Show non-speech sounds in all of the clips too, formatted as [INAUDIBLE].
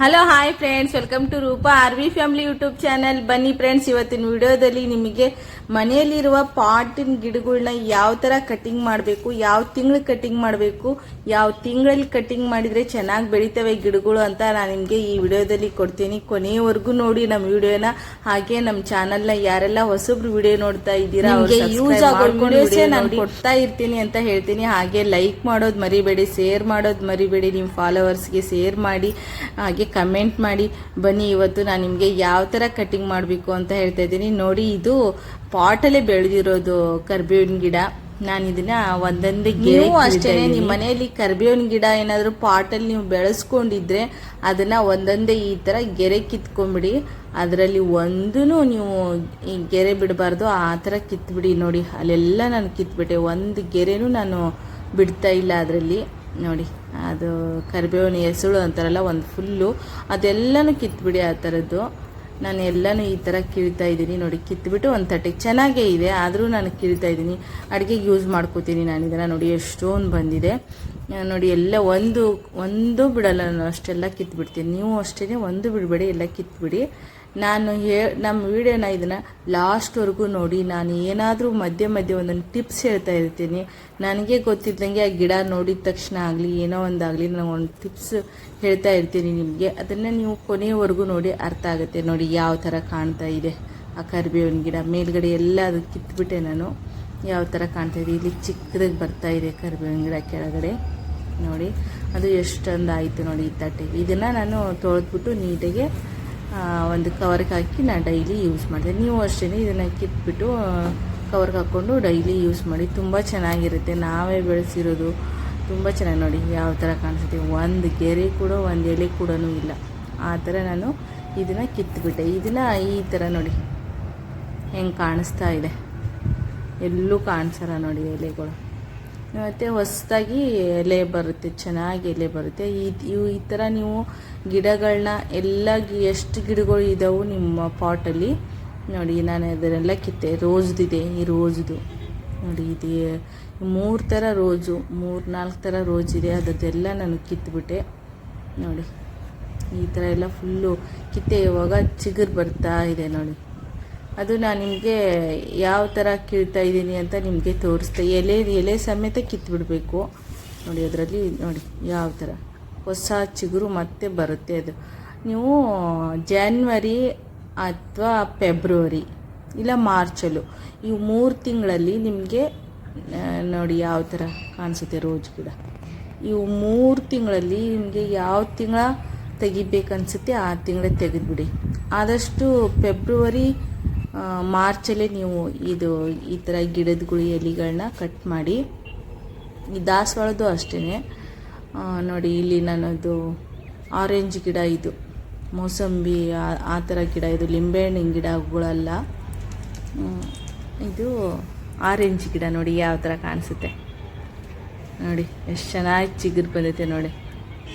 Hello hi friends welcome to Rupa R V family YouTube channel ಬನ್ನಿ friends ಇವತ್ತಿನ ವಿಡಿಯೋದಲ್ಲಿ ನಿಮಗೆ ಮನೆಯಲ್ಲಿರುವ ಪಾಟಿನ ಗಿಡಗಳನ್ನ ಯಾವ ತರ ಕಟಿಂಗ್ ಮಾಡಬೇಕು ಯಾವ ತಿಂಗಳು ಕಟಿಂಗ್ ಮಾಡಬೇಕು ಯಾವ ತಿಂಗಳಲ್ಲಿ ಕಟಿಂಗ್ ಮಾಡಿದ್ರೆ ಚೆನ್ನಾಗಿ ಬೆಳಿತವೆ ಗಿಡಗಳು ಅಂತ ನಾನು ನಿಮಗೆ ಈ ವಿಡಿಯೋದಲ್ಲಿ ಕೊಡ್ತೀನಿ. ಕೊನೆಯವರೆಗೂ ನೋಡಿ ನಮ್ಮ ವಿಡಿಯೋನ. ಹಾಗೆ ನಮ್ಮ ಚಾನಲ್ನ ಯಾರೆಲ್ಲ ಹೊಸಬ್ರು ವಿಡಿಯೋ ನೋಡ್ತಾ ಇದ್ದೀರಾ ಯೂಸ್ ನಾನು ಕೊಡ್ತಾ ಇರ್ತೀನಿ ಅಂತ ಹೇಳ್ತೀನಿ. ಹಾಗೆ ಲೈಕ್ ಮಾಡೋದು ಮರಿಬೇಡಿ ಶೇರ್ ಮಾಡೋದು ಮರಿಬೇಡಿ. ನಿಮ್ಮ ಫಾಲೋವರ್ಸ್ಗೆ ಶೇರ್ ಮಾಡಿ. ಹಾಗೆ ಕಮೆಂಟ್ ಮಾಡಿ ಬನ್ನಿ ಇವತ್ತು ನಾನು ನಿಮಗೆ ಯಾವ ಥರ ಕಟಿಂಗ್ ಮಾಡಬೇಕು ಅಂತ ಹೇಳ್ತಾ ಇದ್ದೀನಿ. ನೋಡಿ ಇದು ಪಾಟಲ್ಲೇ ಬೆಳೆದಿರೋದು ಕರ್ಬೇವಿನ ಗಿಡ. ನಾನು ಇದನ್ನ ಒಂದೊಂದೇ ನೀವು ಅಷ್ಟೇ ನಿಮ್ಮ ಮನೆಯಲ್ಲಿ ಕರ್ಬೇವಿನ ಗಿಡ ಏನಾದರೂ ಪಾಟಲ್ಲಿ ನೀವು ಬೆಳೆಸ್ಕೊಂಡಿದ್ರೆ ಅದನ್ನ ಒಂದೊಂದೇ ಈ ಥರ ಗೆರೆ ಕಿತ್ಕೊಂಡ್ಬಿಡಿ. ಅದರಲ್ಲಿ ಒಂದೂ ನೀವು ಈ ಗೆರೆ ಬಿಡಬಾರ್ದು. ಆ ಥರ ಕಿತ್ಬಿಡಿ ನೋಡಿ. ಅಲ್ಲೆಲ್ಲ ನಾನು ಕಿತ್ಬಿಟ್ಟೆ. ಒಂದು ಗೆರೆನೂ ನಾನು ಬಿಡ್ತಾ ಇಲ್ಲ ಅದರಲ್ಲಿ. ನೋಡಿ. ಅದು ಕರಿಬೇವಿನ ಎಸಳು ಅಂತಾರಲ್ಲ, ಒಂದು ಫುಲ್ಲು. ಅದೆಲ್ಲನೂ ಕಿತ್ಬಿಡಿ ಆ ಥರದ್ದು. ನಾನು ಎಲ್ಲನೂ ಈ ಥರ ಕೀಳ್ತಾ ಇದ್ದೀನಿ ನೋಡಿ, ಕಿತ್ಬಿಟ್ಟು ಒಂದು ತಟ್ಟೆಗೆ ಚೆನ್ನಾಗೇ ಇದೆ, ಆದರೂ ನಾನು ಕೀಳ್ತಾ ಇದ್ದೀನಿ. ಅಡುಗೆಗೆ ಯೂಸ್ ಮಾಡ್ಕೋತೀನಿ ನಾನು ಇದನ್ನು ನೋಡಿ, ಎಷ್ಟೊಂದು ಬಂದಿದೆ. ನೋಡಿ, ಎಲ್ಲ ಒಂದು ಒಂದು ಬಿಡಲ್ಲ ನಾನು, ಅಷ್ಟೆಲ್ಲ ಕಿತ್ಬಿಡ್ತೀನಿ. ನೀವು ಅಷ್ಟೇ ಒಂದು ಬಿಡಬೇಡಿ, ಎಲ್ಲ ಕಿತ್ಬಿಡಿ. ನಾನು ಹೇ, ನಮ್ಮ ವಿಡಿಯೋನ ಇದನ್ನು ಲಾಸ್ಟ್ವರೆಗೂ ನೋಡಿ, ನಾನು ಏನಾದರೂ ಮಧ್ಯ ಮಧ್ಯೆ ಒಂದೊಂದು ಟಿಪ್ಸ್ ಹೇಳ್ತಾ ಇರ್ತೀನಿ. ನನಗೆ ಗೊತ್ತಿದ್ದಂಗೆ ಆ ಗಿಡ ನೋಡಿದ ತಕ್ಷಣ ಆಗಲಿ, ಏನೋ ಒಂದಾಗಲಿ ನಾನು ಒಂದು ಟಿಪ್ಸ್ ಹೇಳ್ತಾ ಇರ್ತೀನಿ ನಿಮಗೆ. ಅದನ್ನು ನೀವು ಕೊನೆಯವರೆಗೂ ನೋಡಿ ಅರ್ಥ ಆಗುತ್ತೆ. ನೋಡಿ ಯಾವ ಥರ ಕಾಣ್ತಾ ಇದೆ ಆ ಕರಿಬೇವಿನ ಗಿಡ. ಮೇಲ್ಗಡೆ ಎಲ್ಲ ಅದು ಕಿತ್ಬಿಟ್ಟೆ ನಾನು. ಯಾವ ಥರ ಕಾಣ್ತಾ ಇದೆ? ಇಲ್ಲಿ ಚಿಕ್ಕದಾಗಿ ಬರ್ತಾ ಇದೆ ಕರಿಬೇವಿನ ಗಿಡ ಕೆಳಗಡೆ. ನೋಡಿ, ಅದು ಎಷ್ಟೊಂದು ಆಯಿತು ನೋಡಿ ಈ ತಟ್ಟೆಗೆ. ಇದನ್ನು ನಾನು ತೊಳೆದ್ಬಿಟ್ಟು ನೀಟಾಗಿ ಒಂದು ಕವರ್ಗೆ ಹಾಕಿ ನಾನು ಡೈಲಿ ಯೂಸ್ ಮಾಡಿದೆ. ನೀವು ಅಷ್ಟೇ ಇದನ್ನು ಕಿತ್ಬಿಟ್ಟು ಕವರ್ಗೆ ಹಾಕ್ಕೊಂಡು ಡೈಲಿ ಯೂಸ್ ಮಾಡಿ. ತುಂಬ ಚೆನ್ನಾಗಿರುತ್ತೆ. ನಾವೇ ಬೆಳೆಸಿರೋದು ತುಂಬ ಚೆನ್ನಾಗಿ ನೋಡಿ ಯಾವ ಥರ ಕಾಣಿಸುತ್ತೆ. ಒಂದು ಗೆರೆ ಕೂಡ, ಒಂದು ಎಲೆ ಕೂಡ ಇಲ್ಲ. ಆ ಥರ ನಾನು ಇದನ್ನು ಕಿತ್ತುಬಿಟ್ಟೆ ಇದನ್ನು ಈ ಥರ ನೋಡಿ. ಹೆಂಗೆ ಕಾಣಿಸ್ತಾ ಇದೆ. ಎಲ್ಲೂ ಕಾಣಿಸಲ್ಲ ನೋಡಿ ಎಲೆಗಳು. ಮತ್ತು ಹೊಸದಾಗಿ ಎಲೆ ಬರುತ್ತೆ, ಚೆನ್ನಾಗಿ ಎಲೆ ಬರುತ್ತೆ. ಈ ಇವು ಈ ಥರ ನೀವು ಗಿಡಗಳನ್ನ ಎಲ್ಲ ಎಷ್ಟು ಗಿಡಗಳು ಇದ್ದಾವೆ ನಿಮ್ಮ ಪಾಟಲ್ಲಿ? ನೋಡಿ, ನಾನು ಅದನ್ನೆಲ್ಲ ಕಿತ್ತೆ. ರೋಸ್ದಿದೆ ಈ ರೋಸ್ದು. ನೋಡಿ, ಇದು ಮೂರು ಥರ ರೋಜು ಮೂರು ನಾಲ್ಕು ಥರ ರೋಜ್ ಇದೆ. ಅದದೆಲ್ಲ ನಾನು ಕಿತ್ಬಿಟ್ಟೆ. ನೋಡಿ, ಈ ಥರ ಎಲ್ಲ ಫುಲ್ಲು ಕಿತ್ತೆ. ಇವಾಗ ಚಿಗುರು ಬರ್ತಾ ಇದೆ ನೋಡಿ. ಅದು ನಾನು ನಿಮಗೆ ಯಾವ ಥರ ಕೀಳ್ತಾ ಇದ್ದೀನಿ ಅಂತ ನಿಮಗೆ ತೋರಿಸ್ತೆ. ಎಲೆ ಎಲೆ ಸಮೇತ ಕಿತ್ಬಿಡಬೇಕು. ನೋಡಿ, ಅದರಲ್ಲಿ ನೋಡಿ ಯಾವ ಥರ ಹೊಸ ಚಿಗುರು ಮತ್ತೆ ಬರುತ್ತೆ ಅದು. ನೀವು ಜಾನ್ವರಿ ಅಥವಾ ಫೆಬ್ರವರಿ ಇಲ್ಲ ಮಾರ್ಚಲ್ಲು ಈ ಮೂರು ತಿಂಗಳಲ್ಲಿ ನಿಮಗೆ ನೋಡಿ ಯಾವ ಥರ ಕಾಣಿಸುತ್ತೆ ರೋಜ್ ಗಿಡ. ಇವು ಮೂರು ತಿಂಗಳಲ್ಲಿ ನಿಮಗೆ ಯಾವ ತಿಂಗಳ ತೆಗಿಬೇಕನ್ಸುತ್ತೆ ಆ ತಿಂಗಳೇ ತೆಗೆದುಬಿಡಿ. ಆದಷ್ಟು ಫೆಬ್ರವರಿ ಮಾರ್ಚಲ್ಲೇ ನೀವು ಇದು ಈ ಥರ ಗಿಡದಗಳು ಎಲೆಗಳನ್ನ ಕಟ್ ಮಾಡಿ. ಈ ದಾಸವಾಳದ್ದು ಅಷ್ಟೇ ನೋಡಿ ಇಲ್ಲಿ ನನ್ನದು ಆರೆಂಜ್ ಗಿಡ ಇದು. ಮೋಸಂಬಿ, ಆ- ಥರ ಗಿಡ ಇದು. ಲಿಂಬೆಹಣ್ಣಿನ ಗಿಡಗಳಲ್ಲ. ಇದು ಆರೆಂಜ್ ಗಿಡ ನೋಡಿ ಯಾವ ಥರ ಕಾಣಿಸುತ್ತೆ. ನೋಡಿ, ಎಷ್ಟು ಚೆನ್ನಾಗಿ ಚಿಗುರು ಬಂದೈತೆ ನೋಡಿ.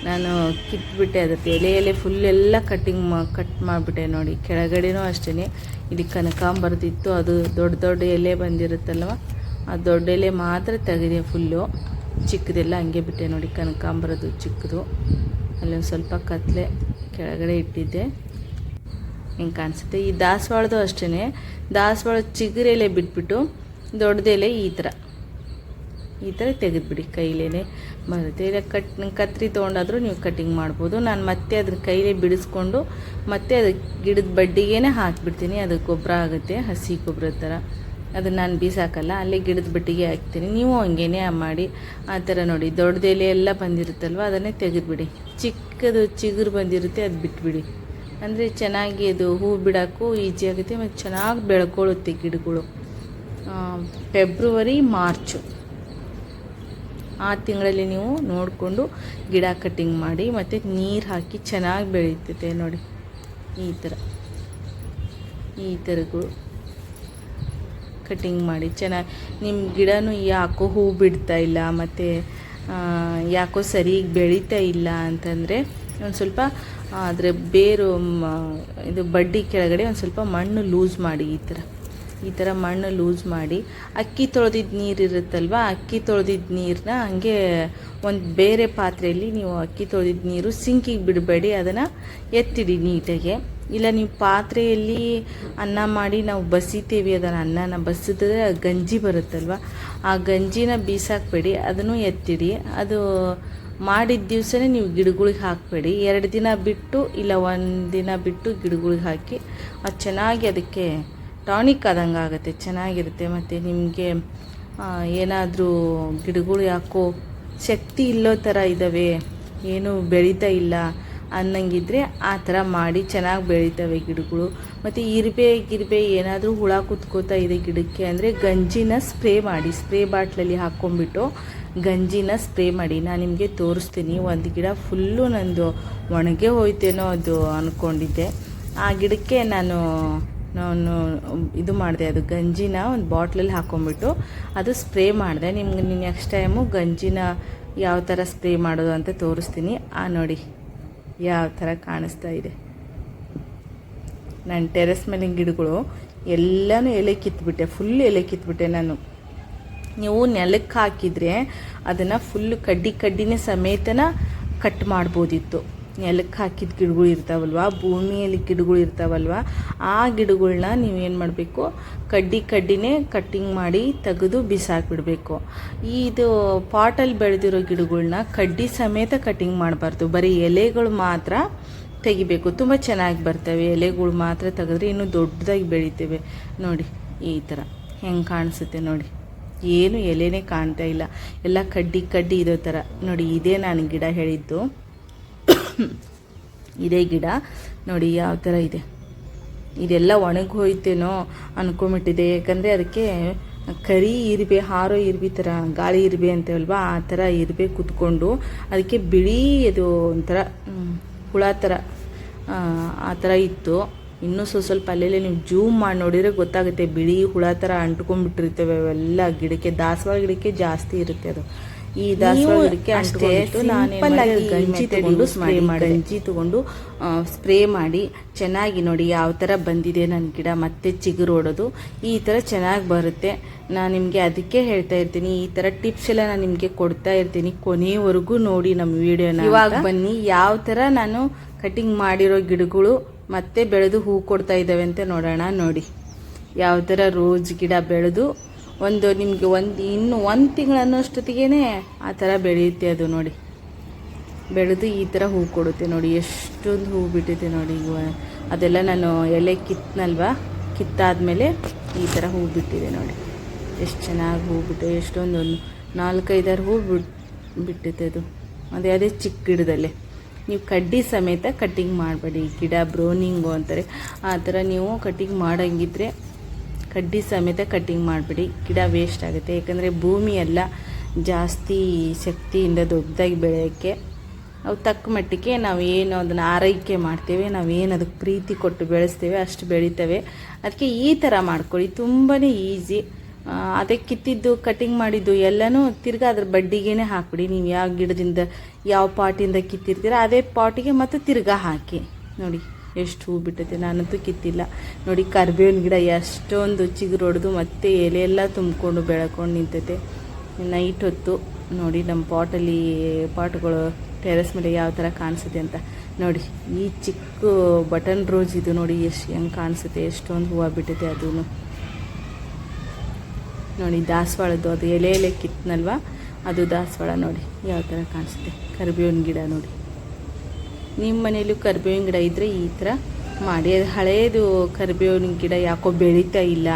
ನಾನು ಕಿತ್ಬಿಟ್ಟೆ ಅದಕ್ಕೆ ಎಲೆ ಎಲೆ ಫುಲ್ ಎಲ್ಲ ಕಟ್ಟಿಂಗ್ ಮಾ ಕಟ್ ಮಾಡಿಬಿಟ್ಟೆ ನೋಡಿ. ಕೆಳಗಡೆನೂ ಅಷ್ಟೇ ಇಲ್ಲಿ ಕನಕಾಂಬರದಿತ್ತು, ಅದು ದೊಡ್ಡ ದೊಡ್ಡ ಎಲೆ ಬಂದಿರುತ್ತಲ್ವ, ಆ ದೊಡ್ಡ ಎಲೆ ಮಾತ್ರ ತೆಗೆದೆ ಫುಲ್ಲು ಚಿಕ್ಕದೆಲ್ಲ ಹಂಗೆ ಬಿಟ್ಟೆ ನೋಡಿ ಕನಕಾಂಬರದು ಚಿಕ್ಕದು. ಅಲ್ಲೊಂದು ಸ್ವಲ್ಪ ಕತ್ಲೆ ಕೆಳಗಡೆ ಇಟ್ಟಿದ್ದೆ. ಹಿಂಗೆ ಕಾಣಿಸುತ್ತೆ? ಈ ದಾಸವಾಳದು ಅಷ್ಟೇ ದಾಸವಾಳ ಚಿಗುರೆಲೆ ಬಿಟ್ಬಿಟ್ಟು ದೊಡ್ಡದೆಲೆ ಈ ಥರ ಈ ಥರ ತೆಗೆದುಬಿಡಿ ಕೈಲೇ ಬರುತ್ತೆ ಇಲ್ಲ ಕಟ್, ಕತ್ರಿ ತೊಗೊಂಡಾದರೂ ನೀವು ಕಟ್ಟಿಂಗ್ ಮಾಡ್ಬೋದು. ನಾನು ಮತ್ತೆ ಅದನ್ನ ಕೈಲೇ ಬಿಡಿಸ್ಕೊಂಡು ಮತ್ತೆ ಅದು ಗಿಡದ ಬಡ್ಡಿಗೇ ಹಾಕಿಬಿಡ್ತೀನಿ. ಅದು ಗೊಬ್ಬರ ಆಗುತ್ತೆ, ಹಸಿ ಗೊಬ್ಬರ ಥರ. ಅದನ್ನು ನಾನು ಬೀಸಾಕಲ್ಲ, ಅಲ್ಲೇ ಗಿಡದ ಬಟ್ಟಿಗೆ ಹಾಕ್ತೀನಿ. ನೀವು ಹಂಗೇನೆ ಮಾಡಿ. ಆ ಥರ ನೋಡಿ ದೊಡ್ಡದೆಲೆ ಎಲ್ಲ ಬಂದಿರುತ್ತಲ್ವ, ಅದನ್ನೇ ತೆಗೆದುಬಿಡಿ. ಚಿಕ್ಕದು ಚಿಗುರು ಬಂದಿರುತ್ತೆ, ಅದು ಬಿಟ್ಬಿಡಿ. ಅಂದರೆ ಚೆನ್ನಾಗಿ ಅದು ಹೂ ಬಿಡೋಕ್ಕೂ ಈಜಿ ಆಗುತ್ತೆ, ಮತ್ತು ಚೆನ್ನಾಗಿ ಬೆಳ್ಕೊಳ್ಳುತ್ತೆ ಗಿಡಗಳು. February, March. ಆ ತಿಂಗಳಲ್ಲಿ ನೀವು ನೋಡಿಕೊಂಡು ಗಿಡ ಕಟ್ಟಿಂಗ್ ಮಾಡಿ ಮತ್ತು ನೀರು ಹಾಕಿ ಚೆನ್ನಾಗಿ ಬೆಳೀತೈತೆ ನೋಡಿ. ಈ ಥರ ಈ ಥರಗೂ ಕಟ್ಟಿಂಗ್ ಮಾಡಿ ಚೆನ್ನಾಗಿ ನಿಮ್ಮ ಗಿಡನೂ ಯಾಕೋ ಹೂ ಬಿಡ್ತಾ ಇಲ್ಲ ಮತ್ತು ಯಾಕೋ ಸರಿಗೆ ಬೆಳೀತಾ ಇಲ್ಲ ಅಂತಂದರೆ ಒಂದು ಸ್ವಲ್ಪ ಅದರ ಬೇರು ಇದು ಬಡ್ಡಿ ಕೆಳಗಡೆ ಒಂದು ಸ್ವಲ್ಪ ಮಣ್ಣು ಲೂಸ್ ಮಾಡಿ ಈ ಥರ ಈ ಥರ ಮಣ್ಣು ಲೂಸ್ ಮಾಡಿ ಅಕ್ಕಿ ತೊಳೆದಿದ್ದ ನೀರು ಇರುತ್ತಲ್ವ, ಅಕ್ಕಿ ತೊಳೆದಿದ್ದ ನೀರನ್ನ ಹಂಗೆ ಒಂದು ಬೇರೆ ಪಾತ್ರೆಯಲ್ಲಿ ನೀವು ಅಕ್ಕಿ ತೊಳೆದಿದ್ದ ನೀರು ಸಿಂಕಿಗೆ ಬಿಡಬೇಡಿ, ಅದನ್ನು ಎತ್ತಿಡಿ ನೀಟಾಗೆ. ಇಲ್ಲ ನೀವು ಪಾತ್ರೆಯಲ್ಲಿ ಅನ್ನ ಮಾಡಿ ನಾವು ಬಸಿತೀವಿ, ಅದನ್ನು ಅನ್ನನ ಬಸಿದ್ರೆ ಗಂಜಿ ಬರುತ್ತಲ್ವ, ಆ ಗಂಜಿನ ಬೀಸಾಕಬೇಡಿ, ಅದನ್ನು ಎತ್ತಿಡಿ. ಅದು ಮಾಡಿದ ದಿವಸನೇ ನೀವು ಗಿಡಗಳಿಗೆ ಹಾಕಬೇಡಿ. ಎರಡು ದಿನ ಬಿಟ್ಟು ಇಲ್ಲ ಒಂದು ದಿನ ಬಿಟ್ಟು ಗಿಡಗಳಿಗೆ ಹಾಕಿ, ಅದು ಚೆನ್ನಾಗಿ ಅದಕ್ಕೆ ಟಾನಿಕ್ ಆದಂಗೆ ಆಗುತ್ತೆ, ಚೆನ್ನಾಗಿರುತ್ತೆ. ಮತ್ತು ನಿಮಗೆ ಏನಾದರೂ ಗಿಡಗಳು ಯಾಕೋ ಶಕ್ತಿ ಇಲ್ಲೋ ಥರ ಇದ್ದಾವೆ, ಏನು ಬೆಳೀತಾ ಇಲ್ಲ ಅನ್ನಂಗಿದ್ರೆ ಆ ಥರ ಮಾಡಿ ಚೆನ್ನಾಗಿ ಬೆಳೀತವೆ ಗಿಡಗಳು. ಮತ್ತು ಇರ್ಬೆ ಗಿರ್ಬೆ ಏನಾದರೂ ಹುಳ ಕುತ್ಕೋತಾ ಇದೆ ಗಿಡಕ್ಕೆ ಅಂದರೆ ಗಂಜಿನ ಸ್ಪ್ರೇ ಮಾಡಿ, ಸ್ಪ್ರೇ ಬಾಟ್ಲಲ್ಲಿ ಹಾಕ್ಕೊಂಬಿಟ್ಟು ಗಂಜಿನ ಸ್ಪ್ರೇ ಮಾಡಿ. ನಾನು ನಿಮಗೆ ತೋರಿಸ್ತೀನಿ, ಒಂದು ಗಿಡ ಫುಲ್ಲು ನಂದು ಒಣಗೆ ಹೋಯ್ತೇನೋ ಅದು ಅಂದ್ಕೊಂಡಿದ್ದೆ ಆ ಗಿಡಕ್ಕೆ ನಾನು ನಾನು ಇದು ಮಾಡಿದೆ, ಅದು ಗಂಜಿನ ಒಂದು ಬಾಟ್ಲಲ್ಲಿ ಹಾಕ್ಕೊಂಬಿಟ್ಟು ಅದು ಸ್ಪ್ರೇ ಮಾಡಿದೆ. ನಿಮ್ಗೆ ನೆಕ್ಸ್ಟ್ ಟೈಮು ಗಂಜಿನ ಯಾವ ಥರ ಸ್ಪ್ರೇ ಮಾಡೋದು ಅಂತ ತೋರಿಸ್ತೀನಿ. ಆ ನೋಡಿ, ಯಾವ ಥರ ಕಾಣಿಸ್ತಾ ಇದೆ. ನಾನು ಟೆರೆಸ್ ಮೇಲಿನ ಗಿಡಗಳು ಎಲ್ಲನೂ ಎಲೆ ಕಿತ್ಬಿಟ್ಟೆ ಫುಲ್ ಎಲೆ ಕಿತ್ಬಿಟ್ಟೆ ನಾನು. ನೀವು ನೆಲಕ್ಕೆ ಹಾಕಿದರೆ ಅದನ್ನು ಫುಲ್ ಕಡ್ಡಿ ಕಡ್ಡಿನೇ ಸಮೇತನ ಕಟ್ ಮಾಡ್ಬೋದಿತ್ತು. ನೆಲಕ್ಕೆ ಹಾಕಿದ ಗಿಡಗಳು ಇರ್ತಾವಲ್ವ, ಭೂಮಿಯಲ್ಲಿ ಗಿಡಗಳು ಇರ್ತಾವಲ್ವ, ಆ ಗಿಡಗಳ್ನ ನೀವೇನು ಮಾಡಬೇಕು, ಕಡ್ಡಿ ಕಡ್ಡಿನೇ ಕಟ್ಟಿಂಗ್ ಮಾಡಿ ತೆಗೆದು ಬಿಸಾಕಿಬಿಡಬೇಕು. ಇದು ಪಾಟಲ್ಲಿ ಬೆಳೆದಿರೋ ಗಿಡಗಳನ್ನ ಕಡ್ಡಿ ಸಮೇತ ಕಟ್ಟಿಂಗ್ ಮಾಡಬಾರ್ದು. ಬರೀ ಎಲೆಗಳು ಮಾತ್ರ ತೆಗಿಬೇಕು. ತುಂಬ ಚೆನ್ನಾಗಿ ಬರ್ತವೆ. ಎಲೆಗಳು ಮಾತ್ರ ತೆಗೆದ್ರೆ ಇನ್ನೂ ದೊಡ್ಡದಾಗಿ ಬೆಳಿತೇವೆ. ನೋಡಿ, ಈ ಥರ ಹೆಂಗೆ ಕಾಣಿಸುತ್ತೆ ನೋಡಿ. ಏನು ಎಲೆನೇ ಕಾಣ್ತಾ ಇಲ್ಲ. ಎಲ್ಲ ಕಡ್ಡಿ ಕಡ್ಡಿ ಇರೋ ಥರ ನೋಡಿ, ಇದೇ ನಾನು ಗಿಡ ಹೇಳಿದ್ದು. ಇದೇ ಗಿಡ. ನೋಡಿ ಯಾವ ಥರ ಇದೆ. ಇದೆಲ್ಲ ಒಣಗಿ ಹೋಯ್ತೇನೋ ಅನ್ಕೊಂಬಿಟ್ಟಿದೆ ಯಾಕಂದರೆ ಅದಕ್ಕೆ ಕರಿ ಇರ್ಬೆ ಹಾರೋ ಇರ್ಬಿ ಥರ ಗಾಳಿ ಇರ್ಬೆ ಅಂತೇವಲ್ವಾ, ಆ ಥರ ಇರ್ಬೆ ಕುತ್ಕೊಂಡು ಅದಕ್ಕೆ ಬಿಳಿ ಅದು ಒಂಥರ ಹುಳ ಥರ ಆ ಥರ ಇತ್ತು. ಇನ್ನೂ ಸ್ವಲ್ಪ ಸ್ವಲ್ಪ ಅಲ್ಲೆಲ್ಲ ನೀವು ಜೂಮ್ ಮಾಡಿ ನೋಡಿದರೆ ಗೊತ್ತಾಗುತ್ತೆ. ಬಿಳಿ ಹುಳ ಥರ ಅಂಟ್ಕೊಂಡ್ಬಿಟ್ಟಿರ್ತೇವೆ ಅವೆಲ್ಲ. ಗಿಡಕ್ಕೆ ದಾಸವಾಳ ಗಿಡಕ್ಕೆ ಜಾಸ್ತಿ ಇರುತ್ತೆ ಅದು. ಈ ದಾಸವಾಳಕ್ಕೆ ಅಷ್ಟೇ ಅಂಟ್ಕೊಂಡಿತ್ತು ನಾನು ಗಂಜಿ ತಗೊಂಡು ಸ್ಪ್ರೇ ಮಾಡಿ ಗಂಜಿ ತಗೊಂಡು ಸ್ಪ್ರೇ ಮಾಡಿ ಚೆನ್ನಾಗಿ ನೋಡಿ ಯಾವ ಥರ ಬಂದಿದೆ ನನ್ನ ಗಿಡ ಮತ್ತೆ ಚಿಗುರೋಡೋದು ಈ ಥರ ಚೆನ್ನಾಗಿ ಬರುತ್ತೆ. ನಾನು ನಿಮಗೆ ಅದಕ್ಕೆ ಹೇಳ್ತಾ ಇರ್ತೀನಿ ಈ ಥರ ಟಿಪ್ಸ್ ಎಲ್ಲ ನಾನು ನಿಮಗೆ ಕೊಡ್ತಾ ಇರ್ತೀನಿ ಕೊನೆಯವರೆಗೂ ನೋಡಿ ನಮ್ಮ ವಿಡಿಯೋನ ಇವಾಗ ಬನ್ನಿ ಯಾವ ಥರ ನಾನು ಕಟಿಂಗ್ ಮಾಡಿರೋ ಗಿಡಗಳು ಮತ್ತೆ ಬೆಳೆದು ಹೂ ಕೊಡ್ತಾ ಇದ್ದಾವೆ ಅಂತ ನೋಡೋಣ ನೋಡಿ. ಯಾವ ಥರ ರೋಜ್ ಗಿಡ ಬೆಳೆದು ಒಂದು ನಿಮಗೆ ಒಂದು ಇನ್ನು ಒಂದು ತಿಂಗಳು ಅನ್ನೋಷ್ಟೊತ್ತಿಗೆ ಆ ಥರ ಬೆಳೆಯುತ್ತೆ ಅದು ನೋಡಿ. ಬೆಳೆದು ಈ ಥರ ಹೂ ಕೊಡುತ್ತೆ ನೋಡಿ, ಎಷ್ಟೊಂದು ಹೂ ಬಿಟ್ಟಿದೆ ನೋಡಿ ಅದೆಲ್ಲ ನಾನು ಎಲೆ ಕಿತ್ತನಲ್ವ ಕಿತ್ತಾದಮೇಲೆ ಈ ಥರ ಹೂ ಬಿಟ್ಟಿದೆ ನೋಡಿ. ಎಷ್ಟು ಚೆನ್ನಾಗಿ ಹೂ ಬಿಟ್ಟು, ಎಷ್ಟೊಂದು ಒಂದು ನಾಲ್ಕೈದಾರು ಹೂ ಬಿಟ್ ಬಿಟ್ಟಿದೆ ಅದು. ಅದೇ ಅದೇ ಚಿಕ್ಕ ಗಿಡದಲ್ಲಿ. ನೀವು ಕಡ್ಡಿ ಸಮೇತ ಕಟ್ಟಿಂಗ್ ಮಾಡಬೇಡಿ. ಗಿಡ, ಬ್ರೋನಿಂಗು ಅಂತಾರೆ. ಆ ಥರ ನೀವು ಕಟ್ಟಿಂಗ್ ಮಾಡೋಂಗಿದ್ರೆ ಕಡ್ಡಿ ಸಮೇತ ಕಟ್ಟಿಂಗ್ ಮಾಡಿಬಿಡಿ. ಗಿಡ ವೇಸ್ಟ್ ಆಗುತ್ತೆ. ಯಾಕಂದರೆ ಭೂಮಿ ಎಲ್ಲ ಜಾಸ್ತಿ ಶಕ್ತಿಯಿಂದ ದೊಡ್ಡದಾಗಿ ಬೆಳೆಯೋಕ್ಕೆ ಅವು ತಕ್ಕ ಮಟ್ಟಿಗೆ ನಾವು ಏನು ಅದನ್ನು ಆರೈಕೆ ಮಾಡ್ತೇವೆ ನಾವೇನು ಅದಕ್ಕೆ ಪ್ರೀತಿ ಕೊಟ್ಟು ಬೆಳೆಸ್ತೇವೆ, ಅಷ್ಟು ಬೆಳಿತವೆ. ಅದಕ್ಕೆ ಈ ಥರ ಮಾಡ್ಕೊಳ್ಳಿ. ತುಂಬಾ ಈಸಿ ಅದಕ್ಕೆ ಕಿತ್ತಿದ್ದು ಕಟ್ಟಿಂಗ್ ಮಾಡಿದ್ದು ಎಲ್ಲನೂ ತಿರ್ಗಿ ಅದ್ರ ಬಡ್ಡಿಗೇನೆ ಹಾಕ್ಬಿಡಿ. ನೀವು ಯಾವ ಗಿಡದಿಂದ, ಯಾವ ಪಾಟಿಂದ ಕಿತ್ತಿರ್ತೀರ ಅದೇ ಪಾಟಿಗೆ ಮತ್ತು ತಿರ್ಗಾ ಹಾಕಿ. ನೋಡಿ. ಎಷ್ಟು ಹೂ ಬಿಟ್ಟೈತೆ ನಾನಂತೂ ಕಿತ್ತಿಲ್ಲ. ನೋಡಿ ಕರ್ಬೇವಿನ ಗಿಡ ಎಷ್ಟೊಂದು ಚಿಗುರೊಡೆದು ಮತ್ತೆ ಎಲೆ ಎಲ್ಲ ತುಂಬಿಕೊಂಡು ಬೆಳ್ಕೊಂಡು ನಿಂತೈತೆ. ನೈಟ್ ಹೊತ್ತು ನೋಡಿ ನಮ್ಮ ಪಾಟಲ್ಲಿ ಪಾಟ್ಗಳು ಟೆರೆಸ್ ಮೇಲೆ ಯಾವ ಥರ ಕಾಣಿಸುತ್ತೆ ಅಂತ. ನೋಡಿ ಈ ಚಿಕ್ಕ ಬಟನ್ ರೋಸ್ ಇದು ನೋಡಿ ಎಷ್ಟು ಹೆಂಗೆ ಕಾಣಿಸುತ್ತೆ, ಎಷ್ಟೊಂದು ಹೂವು ಬಿಟ್ಟೈತೆ ಅದೂ ನೋಡಿ ದಾಸವಾಳದ್ದು ಅದು ಎಲೆ ಎಲೆ ಕಿತ್ತನಲ್ವಾ ಅದು ದಾಸವಾಳ ನೋಡಿ ಯಾವ ಥರ ಕಾಣಿಸುತ್ತೆ. ಕರಿಬೇವಿನ ಗಿಡ ನೋಡಿ. ನಿಮ್ಮ ಮನೇಲೂ ಕರಿಬೇವಿನ ಗಿಡ ಇದ್ದರೆ ಈ ಥರ ಮಾಡಿ. ಅದು ಹಳೇದು ಕರಿಬೇವಿನ ಗಿಡ ಯಾಕೋ ಬೆಳೀತಾ ಇಲ್ಲ,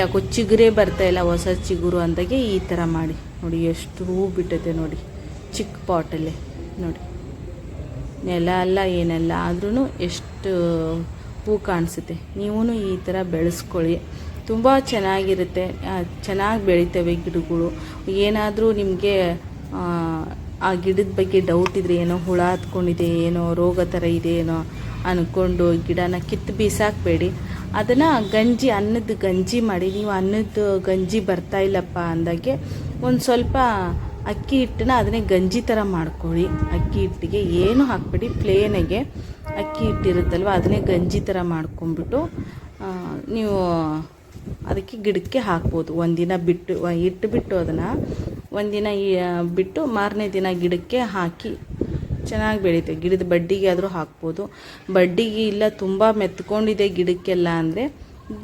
ಯಾಕೋ ಚಿಗುರೇ ಬರ್ತಾ ಇಲ್ಲ ಹೊಸ ಚಿಗುರು ಅಂದಾಗೆ ಈ ಥರ ಮಾಡಿ. ನೋಡಿ ಎಷ್ಟು ಹೂ ಬಿಟ್ಟತೆ ನೋಡಿ, ಚಿಕ್ಕ ಪಾಟಲ್ಲೇ ನೋಡಿ. ನೆಲ ಅಲ್ಲ, ಏನಲ್ಲ ಆದ್ರೂ ಎಷ್ಟು ಹೂ ಕಾಣಿಸುತ್ತೆ. ನೀವೂ ಈ ಥರ ಬೆಳೆಸ್ಕೊಳ್ಳಿ. ತುಂಬ ಚೆನ್ನಾಗಿರುತ್ತೆ. ಚೆನ್ನಾಗಿ ಬೆಳಿತವೆ ಗಿಡಗಳು. ಏನಾದರೂ ನಿಮಗೆ ಆ ಗಿಡದ ಬಗ್ಗೆ ಡೌಟ್ ಇದ್ರೆ ಏನೋ ಹುಳ ಹತ್ಕೊಂಡಿದೆ, ಏನೋ ರೋಗ ಥರ ಇದೆ ಏನೋ ಅಂದ್ಕೊಂಡು ಗಿಡನ ಕಿತ್ತು ಬೀಸಾಕಬೇಡಿ. ಅದನ್ನು ಗಂಜಿ, ಅನ್ನದ ಗಂಜಿ ಮಾಡಿ, ನೀವು ಅನ್ನದ ಗಂಜಿ ಬರ್ತಾ ಇಲ್ಲಪ್ಪ ಅಂದಾಗೆ ಒಂದು ಸ್ವಲ್ಪ ಅಕ್ಕಿ ಹಿಟ್ಟನ್ನ ಅದನ್ನೇ ಗಂಜಿ ಥರ ಮಾಡ್ಕೊಳ್ಳಿ. ಅಕ್ಕಿ ಹಿಟ್ಟಿಗೆ ಏನು ಹಾಕ್ಬೇಡಿ, ಪ್ಲೇನಾಗೆ ಅಕ್ಕಿ ಹಿಟ್ಟಿರುತ್ತಲ್ವ ಅದನ್ನೇ ಗಂಜಿ ಥರ ಮಾಡ್ಕೊಂಬಿಟ್ಟು ನೀವು ಅದಕ್ಕೆ ಗಿಡಕ್ಕೆ ಹಾಕ್ಬೋದು. ಒಂದಿನ ಬಿಟ್ಟು ಇಟ್ಟು ಬಿಟ್ಟು ಅದನ್ನು ಒಂದಿನ ಬಿಟ್ಟು ಮಾರನೇ ದಿನ ಗಿಡಕ್ಕೆ ಹಾಕಿ ಚೆನ್ನಾಗಿ ಬೆಳೀತೆ. ಗಿಡದ ಬಡ್ಡಿಗೆ ಆದರೂ ಹಾಕ್ಬೋದು. ಬಡ್ಡಿಗೆ ಇಲ್ಲ, ತುಂಬ ಮೆತ್ಕೊಂಡಿದೆ ಗಿಡಕ್ಕೆಲ್ಲ ಅಂದರೆ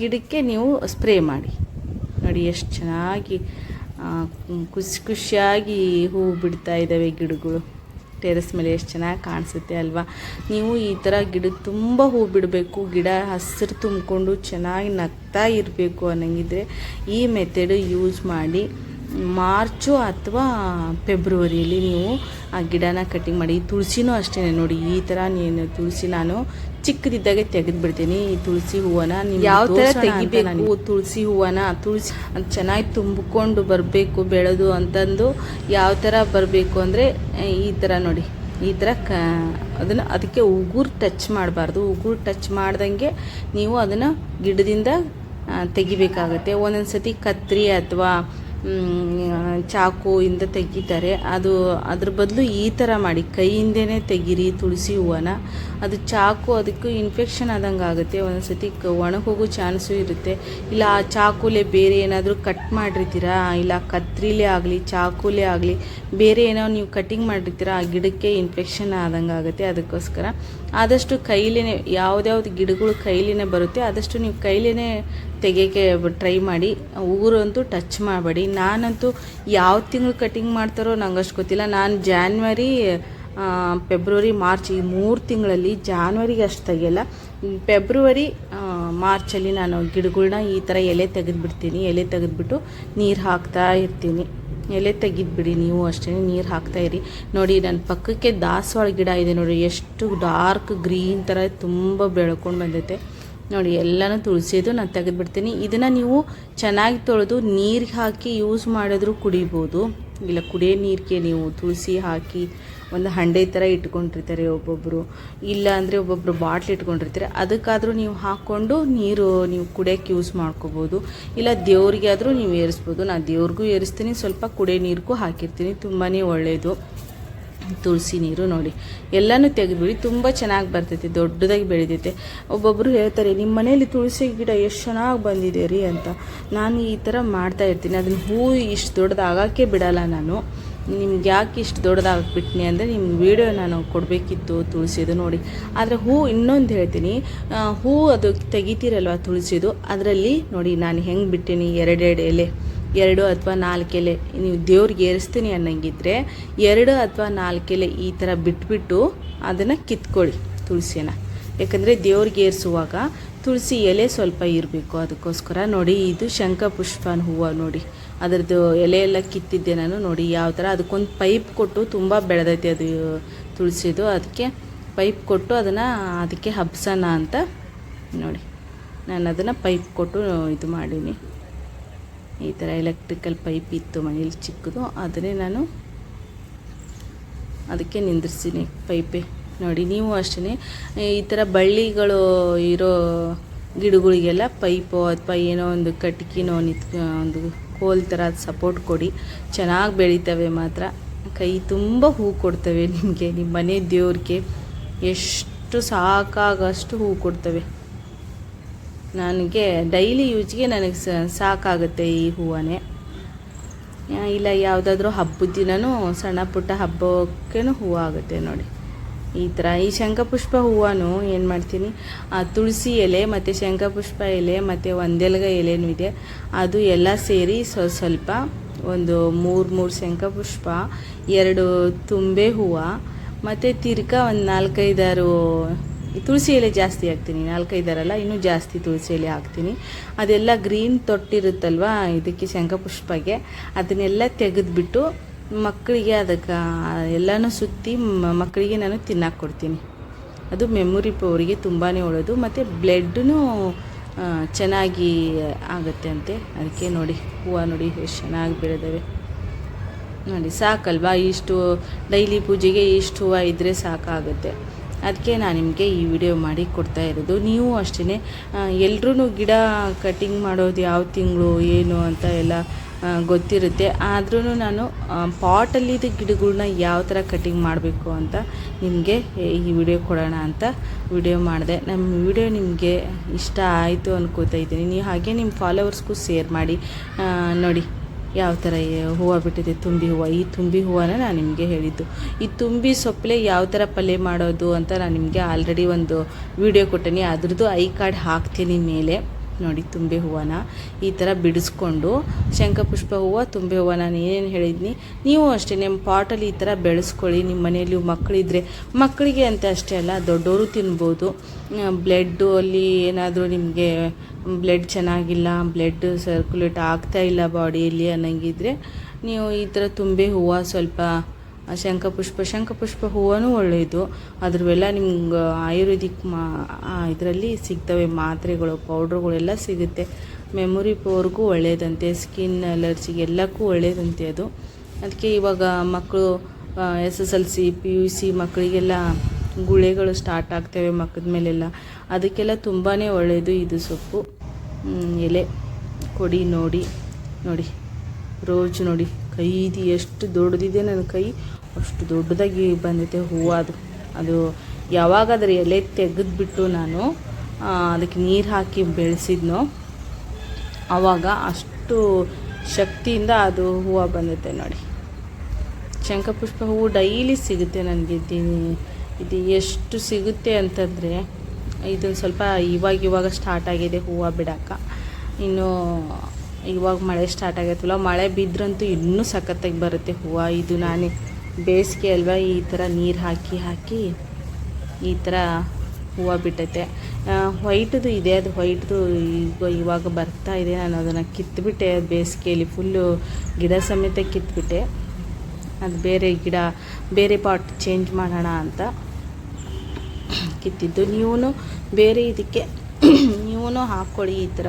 ಗಿಡಕ್ಕೆ ನೀವು ಸ್ಪ್ರೇ ಮಾಡಿ. ನೋಡಿ ಎಷ್ಟು ಚೆನ್ನಾಗಿ ಖುಷಿ, ಖುಷಿಯಾಗಿ ಹೂವು ಬಿಡ್ತಾ ಇದ್ದಾವೆ ಗಿಡಗಳು. ಟೆರೆಸ್ ಮೇಲೆ ಎಷ್ಟು ಚೆನ್ನಾಗಿ ಕಾಣಿಸುತ್ತೆ ಅಲ್ವಾ? ನೀವು ಈ ಥರ ಗಿಡಕ್ಕೆ ತುಂಬ ಹೂ ಬಿಡಬೇಕು. ಗಿಡ ಹಸಿರು ತುಂಬಿಕೊಂಡು ಚೆನ್ನಾಗಿ ನಗ್ತಾ ಇರಬೇಕು ಅನ್ನಂಗಿದ್ರೆ ಈ ಮೆಥಡ್ ಯೂಸ್ ಮಾಡಿ ಮಾರ್ಚು ಅಥವಾ ಫೆಬ್ರವರಿಯಲ್ಲಿ ನೀವು ಆ ಗಿಡನ ಕಟ್ಟಿಂಗ್ ಮಾಡಿ ಈ ತುಳಸಿನೂ ಅಷ್ಟೇ ನೋಡಿ ಈ ಥರ ನೀನು ತುಳಸಿ ನಾನು ಚಿಕ್ಕದಿದ್ದಾಗೆ ತೆಗೆದು ಬಿಡ್ತೀನಿ ಈ ತುಳಸಿ ಹೂವನ ನೀವು ಯಾವ ಥರ ತೆಗಿಬೇಕು? ತುಳಸಿ ಹೂವನ ತುಳಸಿ ಅದ್ ಚೆನ್ನಾಗಿ ತುಂಬಿಕೊಂಡು ಬರಬೇಕು ಬೆಳೆದು ಅಂತಂದು ಯಾವ ಥರ ಬರಬೇಕು ಅಂದರೆ ಈ ಥರ ನೋಡಿ. ಈ ಥರ ಕ ಅದನ್ನು ಅದಕ್ಕೆ ಉಗುರು ಟಚ್ ಮಾಡಬಾರ್ದು. ಉಗುರು ಟಚ್ ಮಾಡ್ದಂಗೆ ನೀವು ಅದನ್ನು ಗಿಡದಿಂದ ತೆಗಿಬೇಕಾಗತ್ತೆ. ಒಂದೊಂದು ಸತಿ ಕತ್ರಿ ಅಥವಾ ಚಾಕುಯಿಂದ ತೆಗಿತಾರೆ. ಅದು ಅದ್ರ ಬದಲು ಈ ಥರ ಮಾಡಿ, ಕೈಯಿಂದನೇ ತೆಗೀರಿ ತುಳಸಿ ಹೂವನ. ಅದು ಚಾಕು ಅದಕ್ಕೂ ಇನ್ಫೆಕ್ಷನ್ ಆದಂಗೆ ಆಗುತ್ತೆ. ಒಂದೊಂದು ಸತಿ ಕ ಒಣಗೋಗೋ ಚಾನ್ಸು ಇರುತ್ತೆ. ಇಲ್ಲ ಆ ಚಾಕುಲೆ ಬೇರೆ ಏನಾದರೂ ಕಟ್ ಮಾಡಿರ್ತೀರಾ? ಇಲ್ಲ ಕತ್ರಿಲೇ ಆಗಲಿ, ಚಾಕುಲೇ ಆಗಲಿ, ಬೇರೆ ಏನೋ ನೀವು ಕಟ್ಟಿಂಗ್ ಮಾಡಿರ್ತೀರಾ? ಆ ಗಿಡಕ್ಕೆ ಇನ್ಫೆಕ್ಷನ್ ಆದಂಗೆ ಆಗುತ್ತೆ. ಅದಕ್ಕೋಸ್ಕರ ಆದಷ್ಟು ಕೈಲೇ ಯಾವ್ದ್ಯಾವ್ದು ಗಿಡಗಳು ಕೈಲಿನೇ ಬರುತ್ತೆ, ಆದಷ್ಟು ನೀವು ಕೈಲೇ ತೆಗೆಯೋಕ್ಕೆ ಟ್ರೈ ಮಾಡಿ. ಊರಂತೂ ಟಚ್ ಮಾಡಬೇಡಿ. ನಾನಂತೂ ಯಾವ ತಿಂಗಳು ಕಟಿಂಗ್ ಮಾಡ್ತಾರೋ ನಂಗೆ ಅಷ್ಟು ಗೊತ್ತಿಲ್ಲ. ನಾನು ಜಾನ್ವರಿ ಫೆಬ್ರವರಿ ಮಾರ್ಚ್ ಈ ಮೂರು ತಿಂಗಳಲ್ಲಿ ಜಾನ್ವರಿಗೆ ಅಷ್ಟು ತೆಗೆಯಲ್ಲ. ಫೆಬ್ರವರಿ ಮಾರ್ಚಲ್ಲಿ ನಾನು ಗಿಡಗಳ್ನ ಈ ಥರ ಎಲೆ ತೆಗೆದುಬಿಡ್ತೀನಿ. ಎಲೆ ತೆಗೆದುಬಿಟ್ಟು ನೀರು ಹಾಕ್ತಾ ಇರ್ತೀನಿ. ಎಲೆ ತೆಗೆದುಬಿಡಿ ನೀವು ಅಷ್ಟೇ, ನೀರು ಹಾಕ್ತಾ ಇರಿ. ನೋಡಿ ನನ್ನ ಪಕ್ಕಕ್ಕೆ ದಾಸವಾಳ ಗಿಡ ಇದೆ ನೋಡಿ, ಎಷ್ಟು ಡಾರ್ಕ್ ಗ್ರೀನ್ ಥರ ತುಂಬ ಬೆಳ್ಕೊಂಡು ಬಂದೈತೆ. ನೋಡಿ, ಎಲ್ಲನೂ ತುಳಸಿದು ನಾನು ತೆಗೆದುಬಿಡ್ತೀನಿ. ಇದನ್ನು ನೀವು ಚೆನ್ನಾಗಿ ತೊಳೆದು ನೀರಿಗೆ ಹಾಕಿ ಯೂಸ್ ಮಾಡಿದ್ರೂ ಕುಡಿಬೋದು. ಇಲ್ಲ, ಕುಡಿಯೋ ನೀರಿಗೆ ನೀವು ತುಳಸಿ ಹಾಕಿ ಒಂದು ಹಂಡೆ ಥರ ಇಟ್ಕೊಂಡಿರ್ತಾರೆ ಒಬ್ಬೊಬ್ಬರು ಇಲ್ಲ ಅಂದರೆ ಒಬ್ಬೊಬ್ಬರು ಬಾಟ್ಲ್ ಇಟ್ಕೊಂಡಿರ್ತಾರೆ. ಅದಕ್ಕಾದರೂ ನೀವು ಹಾಕ್ಕೊಂಡು ನೀರು ನೀವು ಕುಡಿಯೋಕ್ಕೆ ಯೂಸ್ ಮಾಡ್ಕೋಬೋದು. ಇಲ್ಲ ದೇವ್ರಿಗೆ ಆದರೂ ನೀವು ಏರಿಸ್ಬೋದು. ನಾನು ದೇವ್ರಿಗೂ ಏರಿಸ್ತೀನಿ, ಸ್ವಲ್ಪ ಕುಡಿಯೋ ನೀರಿಗೂ ಹಾಕಿರ್ತೀನಿ. ತುಂಬಾ ಒಳ್ಳೆಯದು ತುಳಸಿ ನೀರು ನೋಡಿ. ಎಲ್ಲನೂ ತೆಗೆದುಬಿಡಿ. ತುಂಬ ಚೆನ್ನಾಗಿ ಬರ್ತೈತೆ, ದೊಡ್ಡದಾಗಿ ಬೆಳೆದೈತೆ ಒಬ್ಬೊಬ್ಬರು ಹೇಳ್ತಾರೆ ನಿಮ್ಮ ಮನೇಲಿ ತುಳಸಿ ಗಿಡ ಎಷ್ಟು ಚೆನ್ನಾಗಿ ಬಂದಿದೆ ರೀ ಅಂತ. ನಾನು ಈ ಥರ ಮಾಡ್ತಾ ಇರ್ತೀನಿ. ಅದನ್ನು ಹೂವು ಇಷ್ಟು ದೊಡ್ಡದಾಗಕ್ಕೆ ಬಿಡಲ್ಲ ನಾನು. ನಿಮ್ಗೆ ಯಾಕೆ ಇಷ್ಟು ದೊಡ್ಡದಾಗ್ಬಿಟ್ನಿ ಅಂದರೆ ನಿಮ್ಗೆ ವೀಡಿಯೋ ನಾನು ಕೊಡಬೇಕಿತ್ತು ತುಳಸಿದು ನೋಡಿ. ಆದರೆ ಹೂ ಇನ್ನೊಂದು ಹೇಳ್ತೀನಿ. ಹೂ ಅದು ತೆಗಿತೀರಲ್ವ ತುಳಸಿದು? ಅದರಲ್ಲಿ ನೋಡಿ, ನಾನು ಹೆಂಗೆ ಬಿಟ್ಟೀನಿ? ಎರಡೆರಡು ಎಲೆ. ಎರಡು ಅಥವಾ ನಾಲ್ಕು ಎಲೆ. ನೀವು ದೇವ್ರಿಗೆ ಏರಿಸ್ತೀನಿ ಅನ್ನಂಗಿದ್ರೆ ಎರಡು ಅಥವಾ ನಾಲ್ಕು ಎಲೆ ಈ ಥರ ಬಿಟ್ಬಿಟ್ಟು ಅದನ್ನು ಕಿತ್ಕೊಳ್ಳಿ ತುಳಸಿನ ಯಾಕಂದರೆ ದೇವ್ರಿಗೆ ಏರಿಸುವಾಗ ತುಳಸಿ ಎಲೆ ಸ್ವಲ್ಪ ಇರಬೇಕು. ಅದಕ್ಕೋಸ್ಕರ ನೋಡಿ, ಇದು ಶಂಖಪುಷ್ಪನ ಹೂವು ನೋಡಿ. ಅದರದ್ದು ಎಲೆ ಎಲ್ಲ ಕಿತ್ತಿದ್ದೆ ನಾನು ನೋಡಿ ಯಾವ ಥರ. ಅದಕ್ಕೊಂದು ಪೈಪ್ ಕೊಟ್ಟು ತುಂಬ ಬೆಳೆದೈತೆ ಅದು, ತುಳಸಿದು. ಅದಕ್ಕೆ ಪೈಪ್ ಕೊಟ್ಟು ಅದನ್ನು ಅದಕ್ಕೆ ಹಬ್ಸೋಣ ಅಂತ ನೋಡಿ. ನಾನು ಅದನ್ನು ಪೈಪ್ ಕೊಟ್ಟು ಇದು ಮಾಡೀನಿ. ಈ ಥರ ಎಲೆಕ್ಟ್ರಿಕಲ್ ಪೈಪ್ ಇತ್ತು ಮನೇಲಿ ಚಿಕ್ಕದು. ಅದನ್ನೇ ನಾನು ಅದಕ್ಕೆ ನಿಂದಿರ್ಸಿನಿ ಪೈಪೆ. ನೋಡಿ, ನೀವು ಅಷ್ಟೇ ಈ ಥರ ಬಳ್ಳಿಗಳು ಇರೋ ಗಿಡಗಳಿಗೆಲ್ಲ ಪೈಪು ಅಥವಾ ಏನೋ ಒಂದು ಕಟ್ಕಿನೋ ನಿತ್ ಒಂದು ಕೋಲ್ ಥರ ಸಪೋರ್ಟ್ ಕೊಡಿ. ಚೆನ್ನಾಗಿ ಬೆಳಿತವೆ ಮಾತ್ರ. ಕೈ ತುಂಬ ಹೂ ಕೊಡ್ತವೆ ನಿಮಗೆ ನಿಮ್ಮ ಮನೆ ದೇವ್ರಿಗೆ. ಎಷ್ಟು ಸಾಕಾಗಷ್ಟು ಹೂ ಕೊಡ್ತವೆ. ನನಗೆ ಡೈಲಿ ಯೂಜ್ಗೆ ನನಗೆ ಸಾಕಾಗುತ್ತೆ ಈ ಹೂವನೇ. ಇಲ್ಲ, ಯಾವುದಾದ್ರೂ ಹಬ್ಬದ ದಿನವೂ ಸಣ್ಣ ಪುಟ್ಟ ಹಬ್ಬಕ್ಕೇನು ಹೂವು ಆಗುತ್ತೆ ನೋಡಿ. ಈ ಥರ ಈ ಶಂಖಪುಷ್ಪ ಹೂವನ್ನು ಏನು ಮಾಡ್ತೀನಿ? ಆ ತುಳಸಿ ಎಲೆ ಮತ್ತು ಶಂಖಪುಷ್ಪ ಎಲೆ ಮತ್ತು ಒಂದೆಲ್ಗ ಎಲೆನೂ ಇದೆ. ಅದು ಎಲ್ಲ ಸೇರಿ ಸ್ವ ಸ್ವಲ್ಪ ಒಂದು ಮೂರು ಮೂರು ಶಂಖಪುಷ್ಪ, ಎರಡು ತುಂಬೆ ಹೂವು ಮತ್ತು ತಿರ್ಗಾ ಒಂದು ನಾಲ್ಕೈದಾರು ತುಳಸಿ ಎಲೆ ಜಾಸ್ತಿ ಹಾಕ್ತೀನಿ. ನಾಲ್ಕೈದಾರಲ್ಲ, ಇನ್ನೂ ಜಾಸ್ತಿ ತುಳಸಿ ಎಲೆ ಹಾಕ್ತೀನಿ. ಅದೆಲ್ಲ ಗ್ರೀನ್ ತೊಟ್ಟಿರುತ್ತಲ್ವ, ಇದಕ್ಕೆ ಶಂಖಪುಷ್ಪಗೆ. ಅದನ್ನೆಲ್ಲ ತೆಗೆದ್ಬಿಟ್ಟು ಮಕ್ಕಳಿಗೆ ಅದಕ್ಕೆ, ಎಲ್ಲನೂ ಸುತ್ತಿ ಮಕ್ಕಳಿಗೆ ನಾನು ತಿನ್ನಕ್ಕೆ ಕೊಡ್ತೀನಿ. ಅದು ಮೆಮೊರಿ ಪವರಿಗೆ ತುಂಬಾ ಒಳ್ಳೆಯದು ಮತ್ತು ಬ್ಲಡ್ಡೂ ಚೆನ್ನಾಗಿ ಆಗುತ್ತೆ ಅಂತೆ. ಅದಕ್ಕೆ ನೋಡಿ, ಹೂವು ನೋಡಿ, ಎಷ್ಟು ಚೆನ್ನಾಗಿ ಬೆಳೆದವೆ. ನೋಡಿ, ಸಾಕಲ್ವಾ? ಇಷ್ಟು ಡೈಲಿ ಪೂಜೆಗೆ ಇಷ್ಟು ಹೂವು ಇದ್ದರೆ ಸಾಕಾಗುತ್ತೆ. ಅದಕ್ಕೆ ನಾನು ನಿಮಗೆ ಈ ವಿಡಿಯೋ ಮಾಡಿ ಕೊಡ್ತಾ ಇರೋದು. ನೀವು ಅಷ್ಟೇ ಎಲ್ಲರೂ ಗಿಡ ಕಟಿಂಗ್ ಮಾಡೋದು ಯಾವ ತಿಂಗಳು, ಏನು ಅಂತ ಎಲ್ಲ ಗೊತ್ತಿರುತ್ತೆ. ಆದ್ರೂ ನಾನು ಪಾಟಲ್ಲಿದ್ದ ಗಿಡಗಳನ್ನ ಯಾವ ಥರ ಕಟಿಂಗ್ ಮಾಡಬೇಕು ಅಂತ ನಿಮಗೆ ಈ ವಿಡಿಯೋ ಕೊಡೋಣ ಅಂತ ವಿಡಿಯೋ ಮಾಡಿದೆ. ನಮ್ಮ ವಿಡಿಯೋ ನಿಮಗೆ ಇಷ್ಟ ಆಯಿತು ಅನ್ಕೋತಾ ಇದ್ದೀನಿ. ನೀವು ಹಾಗೆ ನಿಮ್ಮ ಫಾಲೋವರ್ಸ್ಗೂ ಶೇರ್ ಮಾಡಿ. ನೋಡಿ, ಯಾವ ಥರ ಹೂವು ಬಿಟ್ಟಿದೆ, ತುಂಬಿ ಹೂವು. ಈ ತುಂಬಿ ಹೂವನ್ನ ನಾನು ನಿಮಗೆ ಹೇಳಿದ್ದು. ಈ ತುಂಬಿ ಸೊಪ್ಪಲೆ ಯಾವ ಥರ ಪಲ್ಯ ಮಾಡೋದು ಅಂತ ನಾನು ನಿಮಗೆ ಆಲ್ರೆಡಿ ಒಂದು ವಿಡಿಯೋ ಕೊಟ್ಟೀನಿ. ಅದ್ರದ್ದು ಐ ಕಾರ್ಡ್ ಹಾಕ್ತೀನಿ ಮೇಲೆ. ನೋಡಿ, ತುಂಬೆ ಹೂವನ ಈ ಥರ ಬಿಡಿಸ್ಕೊಂಡು, ಶಂಖಪುಷ್ಪ ಹೂವು, ತುಂಬೆ ಹೂವು ನಾನು ಏನೇನು ಹೇಳಿದ್ನಿ, ನೀವು ಅಷ್ಟೇ ನಿಮ್ಮ ಪಾಟಲ್ಲಿ ಈ ಥರ ಬೆಳೆಸ್ಕೊಳ್ಳಿ, ನಿಮ್ಮ ಮನೆಯಲ್ಲಿ ಮಕ್ಕಳಿದ್ರೆ, ಮಕ್ಕಳಿಗೆ ಅಂತ ಅಷ್ಟೇ ಅಲ್ಲ, ದೊಡ್ಡವರು ತಿನ್ಬೋದು. ಬ್ಲಡ್ಡು ಅಲ್ಲಿ ಏನಾದರೂ ನಿಮಗೆ ಬ್ಲಡ್ ಚೆನ್ನಾಗಿಲ್ಲ, ಬ್ಲಡ್ ಸರ್ಕ್ಯುಲೇಟ್ ಆಗ್ತಾ ಇಲ್ಲ ಬಾಡಿಯಲ್ಲಿ ಅನ್ನಂಗಿದ್ರೆ, ನೀವು ಈ ಥರ ತುಂಬೆ ಹೂವು ಸ್ವಲ್ಪ ಶಂಖಪುಷ್ಪ ಶಂಖಪುಷ್ಪ ಹೂವನೂ ಒಳ್ಳೆಯದು. ಅದ್ರವೆಲ್ಲ ನಿಮ್ಗೆ ಆಯುರ್ವೇದಿಕ್ ಮಾ ಇದರಲ್ಲಿ ಸಿಗ್ತವೆ ಮಾತ್ರೆಗಳು ಪೌಡ್ರುಗಳೆಲ್ಲ ಸಿಗುತ್ತೆ. ಮೆಮೊರಿ ಪವರ್ಗೂ ಒಳ್ಳೆಯದಂತೆ, ಸ್ಕಿನ್ ಅಲರ್ಜಿಗೆ ಎಲ್ಲಕ್ಕೂ ಒಳ್ಳೆಯದಂತೆ ಅದು. ಅದಕ್ಕೆ ಇವಾಗ ಮಕ್ಕಳು S S L C, P U C ಮಕ್ಕಳಿಗೆಲ್ಲ ಗುಳೆಗಳು ಸ್ಟಾರ್ಟ್ ಆಗ್ತವೆ ಮಕ್ಕದ ಮೇಲೆಲ್ಲ. ಅದಕ್ಕೆಲ್ಲ ತುಂಬಾ ಒಳ್ಳೆಯದು ಇದು ಸೊಪ್ಪು. ಎಲೆ, ಕೊಡಿ, ನೋಡಿ ನೋಡಿ, ರೋಜ್, ನೋಡಿ. ಕೈದು ಎಷ್ಟು ದೊಡ್ಡದಿದೆ ನನ್ನ ಕೈ, ಅಷ್ಟು ದೊಡ್ಡದಾಗಿ ಬಂದೈತೆ ಹೂವು ಅದು. ಅದು ಯಾವಾಗ ಅದರ ಎಲೆ ತೆಗೆದ್ಬಿಟ್ಟು ನಾನು ಅದಕ್ಕೆ ನೀರು ಹಾಕಿ ಬೆಳೆಸಿದ್ನೋ ಆವಾಗ ಅಷ್ಟು ಶಕ್ತಿಯಿಂದ ಅದು ಹೂವು ಬಂದೈತೆ ನೋಡಿ. ಶಂಕಪುಷ್ಪ ಹೂವು ಡೈಲಿ ಸಿಗುತ್ತೆ ನನಗೆ. ಇದು ಇದು ಎಷ್ಟು ಸಿಗುತ್ತೆ ಅಂತಂದರೆ ಇದೊಂದು ಸ್ವಲ್ಪ ಇವಾಗ ಇವಾಗ ಸ್ಟಾರ್ಟ್ ಆಗಿದೆ ಹೂವು ಬಿಡೋಕೆ. ಇನ್ನು ಇವಾಗ ಮಳೆ ಸ್ಟಾರ್ಟ್ ಆಗೈತಲ್ಲ, ಮಳೆ ಬಿದ್ರಂತೂ ಇನ್ನೂ ಸಖತ್ತಾಗಿ ಬರುತ್ತೆ. ಹೂವು, ಇದು ನಾನೇ ಬೇಸಿಗೆ ಅಲ್ವಾ, ಈ ಥರ ನೀರು ಹಾಕಿ ಹಾಕಿ ಈ ಥರ ಹೂವು ಬಿಟ್ಟೈತೆ. ವೈಟ್ದು ಇದೆ, ಅದು ವೈಟ್ದು ಈಗ ಇವಾಗ ಬರ್ತಾ ಇದೆ. ನಾನು ಅದನ್ನು ಕಿತ್ತುಬಿಟ್ಟೆ ಬೇಸಿಗೆಯಲ್ಲಿ ಫುಲ್ಲು ಗಿಡ ಸಮೇತ ಕಿತ್ಬಿಟ್ಟೆ. ಅದು ಬೇರೆ ಗಿಡ, ಬೇರೆ ಪಾಟ್ ಚೇಂಜ್ ಮಾಡೋಣ ಅಂತ ಕಿತ್ತಿದ್ದು. ನೀವು ಬೇರೆ ಇದಕ್ಕೆ [COUGHS] ನೀವು ಹಾಕ್ಕೊಳ್ಳಿ ಈ ಥರ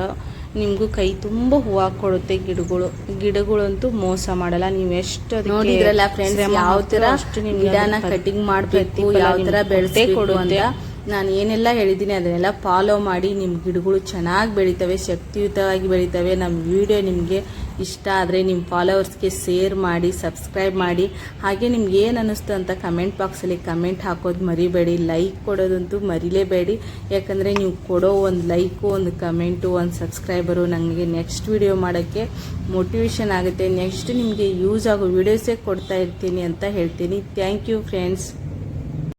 ನಿಮಗೂ ಕೈ ತುಂಬ ಹೂವು ಕೊಡುತ್ತೆ ಗಿಡಗಳು. ಗಿಡಗಳಂತೂ ಮೋಸ ಮಾಡಲ್ಲ. ನೀವು ಎಷ್ಟು ನೋಡಿದ್ರಲ್ಲ ಫ್ರೆಂಡ್ಸ್ ಯಾವ ತರ ಅಷ್ಟು ನಿಮ್ಗೆ ಕಟಿಂಗ್ ಮಾಡಬೇಕು ಯಾವ ತರ ಬೆಳೆಸಿ ಕೊಡುವಂತ ಅಂತ ನಾನು ಏನೆಲ್ಲ ಹೇಳಿದ್ದೀನಿ ಅದನ್ನೆಲ್ಲ ಫಾಲೋ ಮಾಡಿ ನಿಮ್ಮ ಗಿಡಗಳು ಚೆನ್ನಾಗಿ ಬೆಳೀತವೆ, ಶಕ್ತಿಯುತವಾಗಿ ಬೆಳೀತವೆ. ನಮ್ಮ ವಿಡಿಯೋ ನಿಮಗೆ ಇಷ್ಟ ಆದರೆ ನಿಮ್ಮ ಫಾಲೋವರ್ಸ್ಗೆ ಶೇರ್ ಮಾಡಿ ಸಬ್ಸ್ಕ್ರೈಬ್ ಮಾಡಿ. ಹಾಗೆ ನಿಮ್ಗೆ ಏನು ಅನ್ನಿಸ್ತು ಅಂತ ಕಮೆಂಟ್ ಬಾಕ್ಸಲ್ಲಿ ಕಮೆಂಟ್ ಹಾಕೋದು ಮರಿಬೇಡಿ. ಲೈಕ್ ಕೊಡೋದಂತೂ ಮರಿಲೇಬೇಡಿ. ಯಾಕಂದರೆ ನೀವು ಕೊಡೋ ಒಂದು ಲೈಕು ಒಂದು ಕಮೆಂಟು ಒಂದು ಸಬ್ಸ್ಕ್ರೈಬರು ನನಗೆ ನೆಕ್ಸ್ಟ್ ವಿಡಿಯೋ ಮಾಡೋಕ್ಕೆ ಮೋಟಿವೇಶನ್ ಆಗುತ್ತೆ. ನೆಕ್ಸ್ಟ್ ನಿಮಗೆ ಯೂಸ್ ಆಗೋ ವಿಡಿಯೋಸೇ ಕೊಡ್ತಾ ಇರ್ತೀನಿ ಅಂತ ಹೇಳ್ತೀನಿ. Thank you friends